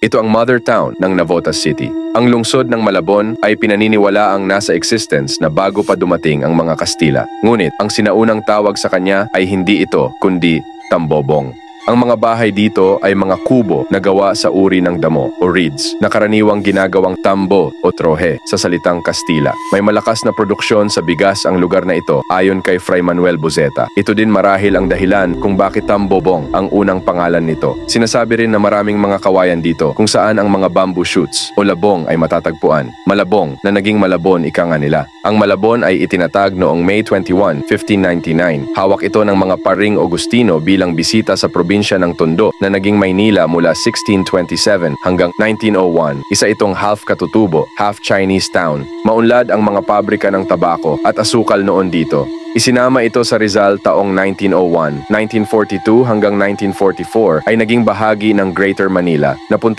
Ito ang mother town ng Navotas City. Ang lungsod ng Malabon ay pinaniniwala ang nasa existence na bago pa dumating ang mga Kastila. Ngunit ang sinaunang tawag sa kanya ay hindi ito kundi Tambobong. Ang mga bahay dito ay mga kubo na gawa sa uri ng damo o reeds na karaniwang ginagawang tambo o trohe sa salitang Kastila. May malakas na produksyon sa bigas ang lugar na ito ayon kay Fray Manuel Buzeta. Ito din marahil ang dahilan kung bakit Tambobong ang unang pangalan nito. Sinasabi rin na maraming mga kawayan dito kung saan ang mga bamboo shoots o labong ay matatagpuan. Malabong na naging Malabon ika nga nila. Ang Malabon ay itinatag noong May 21, 1599. Hawak ito ng mga paring Augustino bilang bisita sa probinsya ng Tondo na naging Maynila mula 1627 hanggang 1901. Isa itong half katutubo, half Chinese town. Maunlad ang mga pabrika ng tabako at asukal noon dito. Isinama ito sa Rizal taong 1901, 1942 hanggang 1944 ay naging bahagi ng Greater Manila. Napunta